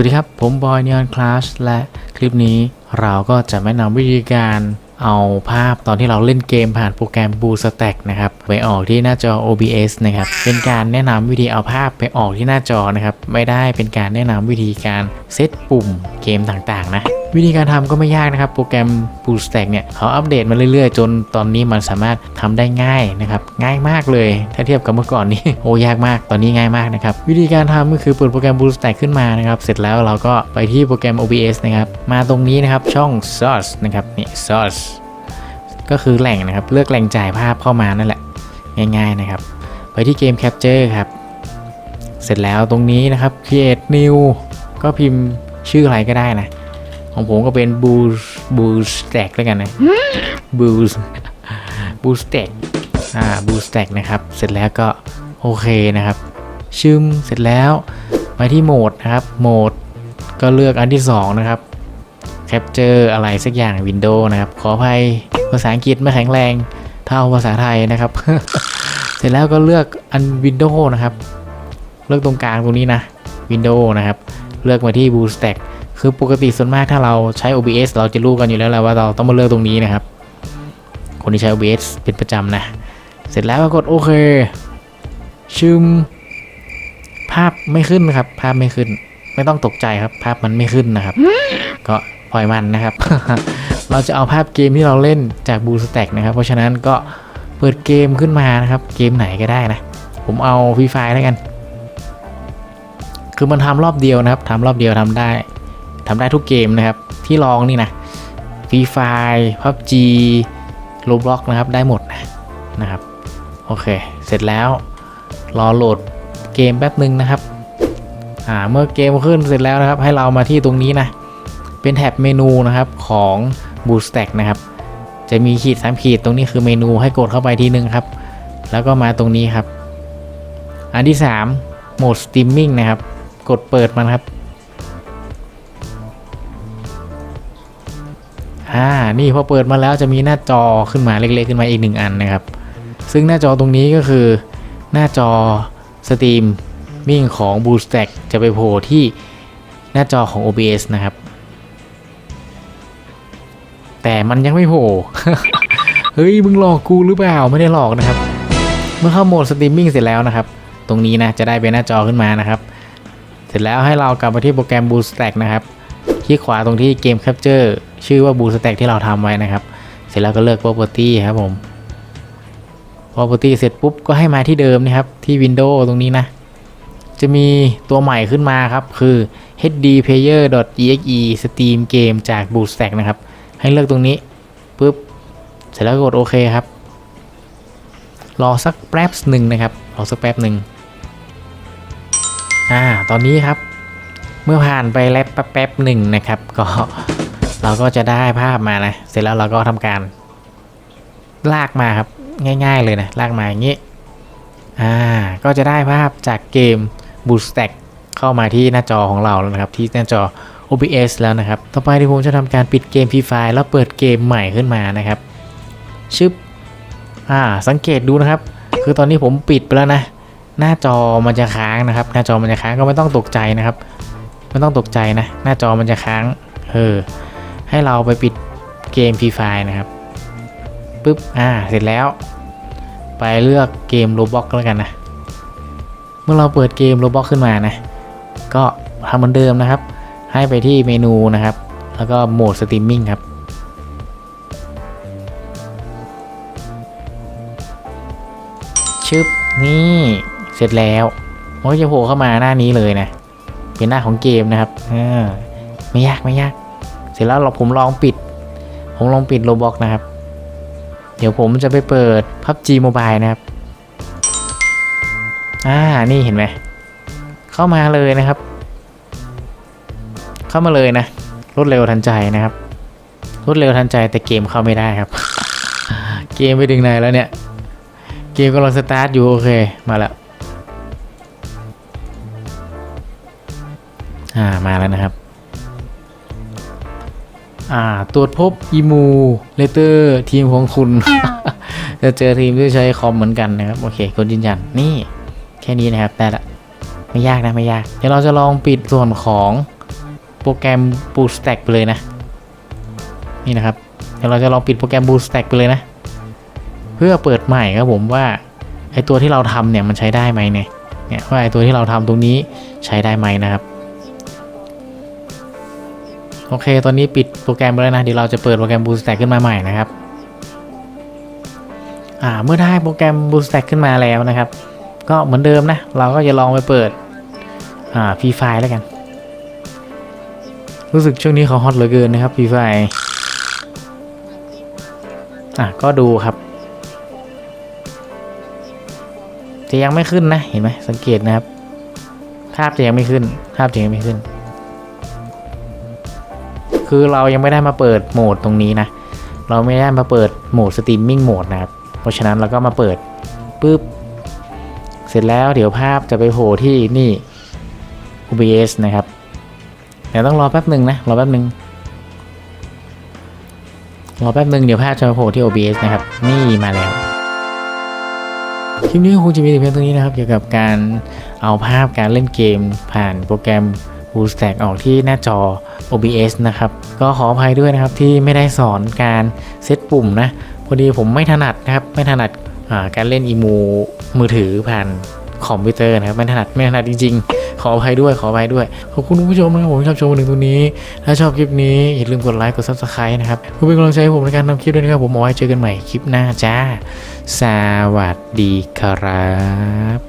วัสดีครับ ผมบอยเนียนคลาสและคลิปนี้เราก็จะแนะนำวิธีการเอาภาพตอนที่เราเล่นเกมผ่านโปรแกรม Bluestack นะครับ ไปออกที่หน้าจอ OBS นะครับ เป็นการแนะนำวิธีเอาภาพไปออกที่หน้าจอนะครับ ไม่ได้เป็นการแนะนำวิธีการเซตปุ่มเกมต่างๆนะ วิธีการทำก็ไม่ยากนะครับ โปรแกรม Bluestack เนี่ยเขาอัปเดตมาเรื่อยๆ จนตอนนี้มันสามารถทำได้ง่ายนะครับ ง่ายมากเลย ถ้าเทียบกับเมื่อก่อนนี้โอ้ยากมาก ตอนนี้ง่ายมากนะครับ วิธีการทำก็คือเปิดโปรแกรม Bluestack ขึ้นมานะครับ เสร็จแล้วเราก็ไปที่โปรแกรม OBS นะครับ มาตรงนี้นะครับ ช่อง Source นะครับ นี่ Source ก็คือแหล่งนะครับ เลือกแหล่งจ่ายภาพเข้ามานั่นแหละ ง่าย ๆนะครับ ไปที่เกม Capture ครับ เสร็จแล้วตรงนี้นะครับ Create New ก็พิมพ์ชื่ออะไรก็ได้นะ ของผมก็เป็น Boost Boost Stack แล้วกันนะ Boost Boost Stack อ่า Boost Stack นะครับ เสร็จแล้วก็โอเคนะครับ ชึมเสร็จแล้วไปที่โหมดนะครับ โหมดก็เลือกอันที่ 2 นะครับ Capture อะไรสักอย่าง Windows นะครับ ขออภัยภาษาอังกฤษไม่แข็งแรงเท่าภาษาไทยนะครับ เสร็จแล้วก็เลือกอัน Windows นะครับ เลือกตรงกลางตรงนี้นะ Windows นะครับ เลือกมาที่ Boost Stack คือปกติส่วนมากถ้าเราใช้ OBS เราจะรู้กันอยู่แล้วแหละว่าเราต้องมาเลือกตรงนี้นะครับ คนที่ใช้ OBS เป็นประจำนะ เสร็จแล้วก็กดโอเคชึมภาพไม่ขึ้นครับ ภาพไม่ขึ้น ไม่ต้องตกใจครับ ภาพมันไม่ขึ้นนะครับ ก็ปล่อยมันนะครับ เราจะเอาภาพเกมที่เราเล่นจาก Blue Stack นะครับ เพราะฉะนั้นก็เปิดเกมขึ้นมานะครับ เกมไหนก็ได้นะ ผมเอาฟรีไฟแล้วกัน คือมันทำรอบเดียวนะครับทำรอบเดียวทำได้ ทำได้ทุกเกมนะครับ ที่ลองนี่นะฟรีไฟล์พับจีโรบล็อกนะครับได้หมดนะนะครับ โอเค เสร็จแล้ว รอโหลดเกมแป๊บหนึ่งนะครับอ่าเมื่อเกมขึ้นเสร็จแล้วนะครับ ให้เรามาที่ตรงนี้นะ เป็นแท็บเมนูนะครับของ Boostack นะครับ จะมีขีดสามขีดตรงนี้คือเมนูให้กดเข้าไปทีนึงครับ แล้วก็มาตรงนี้ครับ อันที่ 3 โหมดสตรีมมิ่งนะครับ กดเปิดมันครับ อ่า นี่พอเปิดมาแล้วจะมีหน้าจอขึ้นมาเล็กๆขึ้นมาอีกหนึ่งอันนะครับ ซึ่งหน้าจอตรงนี้ก็คือหน้าจอสตรีมมิ่งของ Boostack จะไปโผล่ที่หน้าจอของ OBS นะครับ แต่มันยังไม่โผล่ เฮ้ย มึงหลอกกูหรือเปล่า ไม่ได้หลอกนะครับ เมื่อเข้าโหมดสตรีมมิ่งเสร็จแล้วนะครับ ตรงนี้นะจะได้เป็นหน้าจอขึ้นมานะครับ เสร็จแล้วให้เรากลับมาที่โปรแกรม Boostack นะครับ คลิกขวาตรงที่เกม Capture ชื่อว่า Boostack ที่เราทำไว้นะครับ เสร็จแล้วก็เลือก Property ครับผม Property เสร็จปุ๊บก็ให้มาที่เดิมนะครับ ที่ Windows ตรงนี้นะ จะมีตัวใหม่ขึ้นมาครับ คือ hdplayer.exe steam game จาก Boostack นะครับ ให้เลือกตรงนี้ปุ๊บ เสร็จแล้วกดโอเคครับ รอสักแป๊บหนึ่งนะครับ รอสักแป๊บหนึ่งอ่า ตอนนี้ครับ เมื่อผ่านไปแล้วแป๊บหนึ่งนะครับ ก็ เราก็จะได้ภาพมานะ เสร็จแล้วเราก็ทำการลากมาครับง่าย ๆเลยนะลากมาอย่างนี้อ่าก็จะได้ภาพจากเกม Boostack เข้ามาที่หน้าจอของเราแล้วนะครับ ที่หน้าจอ OBS แล้วนะครับ ต่อไปที่ผมจะทำการปิดเกม Free Fire แล้วเปิดเกมใหม่ขึ้นมานะครับ ชึบอ่าสังเกตดูนะครับ คือตอนนี้ผมปิดไปแล้วนะ หน้าจอมันจะค้างนะครับ หน้าจอมันจะค้างก็ไม่ต้องตกใจนะครับ ไม่ต้องตกใจนะ หน้าจอมันจะค้างเออ ให้เราไปปิดเกม Free Fire นะครับปึ๊บอ่าเสร็จแล้ว ไปเลือกเกม Roblox แล้วกันนะ เมื่อเราเปิดเกม Roblox ขึ้นมานะ ก็ทำเหมือนเดิมนะครับ ให้ไปที่เมนูนะครับ แล้วก็โหมดสตรีมมิ่งครับชึบนี่เสร็จแล้วมันก็จะโผล่เข้ามาหน้านี้เลยนะ เป็นหน้าของเกมนะครับเออไม่ยากไม่ยาก สร็จแล้วเราผมลองปิด ผมลองปิดโลบอกนะครับ เดี๋ยวผมจะไปเปิด PUBG Mobile นะครับ อ่า นี่เห็นไหม เข้ามาเลยนะครับ เข้ามาเลยนะ รวดเร็วทันใจนะครับ รวดเร็วทันใจแต่เกมเข้าไม่ได้ครับ เกมไปถึงไหนแล้วเนี่ย เกมกำลังสตาร์ทอยู่โอเค มาแล้ว อ่า มาแล้วนะครับ อ่า ตรวจพบอีมูเลเตอร์ทีมของคุณ จะเจอทีมที่ใช้คอมเหมือนกันนะครับ โอเคกดยืนยันนี่ แค่นี้นะครับ ได้ละ ไม่ยากนะ ไม่ยาก เดี๋ยวเราจะลองปิดส่วนของรแกรม Bootstack ไปเลยนะ นี่นะครับ เดี๋ยวเราจะลองปิดโปรแกรม Bootstack ไปเลยนะ เพื่อเปิดใหม่ครับผมว่าไอตัวที่เราทำเนี่ยมันใช้ได้ไหมเนี่ยเนี่ยว่าไอตัวที่เราทำตรงนี้ใช้ได้ไหมนะครับ โอเค ตอนนี้ปิดโปรแกรมไปแล้วนะ เดี๋ยวเราจะเปิดโปรแกรม Bootstack ขึ้นมาใหม่นะครับ อ่า เมื่อได้โปรแกรม Bootstack ขึ้นมาแล้วนะครับ ก็เหมือนเดิมนะ เราก็จะลองไปเปิด อ่าฟรีไฟแล้วกัน รู้สึกช่วงนี้เขาฮอตเหลือเกินนะครับฟรีไฟอะ ก็ดูครับ จะยังไม่ขึ้นนะ เห็นไหมสังเกตนะครับ ภาพจะยังไม่ขึ้น ภาพจะยังไม่ขึ้น คือเรายังไม่ได้มาเปิดโหมดตรงนี้นะ เราไม่ได้มาเปิดโหมดสตรีมมิ่งโหมดนะครับ เพราะฉะนั้นเราก็มาเปิดปุ๊บ เสร็จแล้วเดี๋ยวภาพจะไปโผล่ที่นี่ OBS นะครับเดี๋ยวต้องรอแป๊บหนึ่งนะ รอแป๊บหนึ่งรอแป๊บหนึ่งเดี๋ยวภาพจะมาโผล่ที่ OBS นะครับ นี่มาแล้วคลิปนี้คงจะมีเพียงเท่านี้นะครับ เกี่ยวกับการเอาภาพการเล่นเกมผ่านโปรแกรม BlueStack ออกที่หน้าจอ OBS นะครับ ก็ขออภัยด้วยนะครับที่ไม่ได้สอนการเซตปุ่มนะ พอดีผมไม่ถนัดนะครับ ไม่ถนัดการเล่นอีมูมือถือผ่านคอมพิวเตอร์นะครับไม่ถนัดไม่ถนัดจริงๆ ขออภัยด้วยขออภัยด้วย ขอบคุณผู้ชมนะครับผมชอบชมมาถึงตรงนี้ ถ้าชอบคลิปนี้ อย่าลืมกดไลค์กด subscribe นะครับเพื่อเป็นกำลังใจให้ผมในการทำคลิปด้วยนะครับผมเอาไว้เจอกันใหม่คลิปหน้าจ้า สวัสดีครับ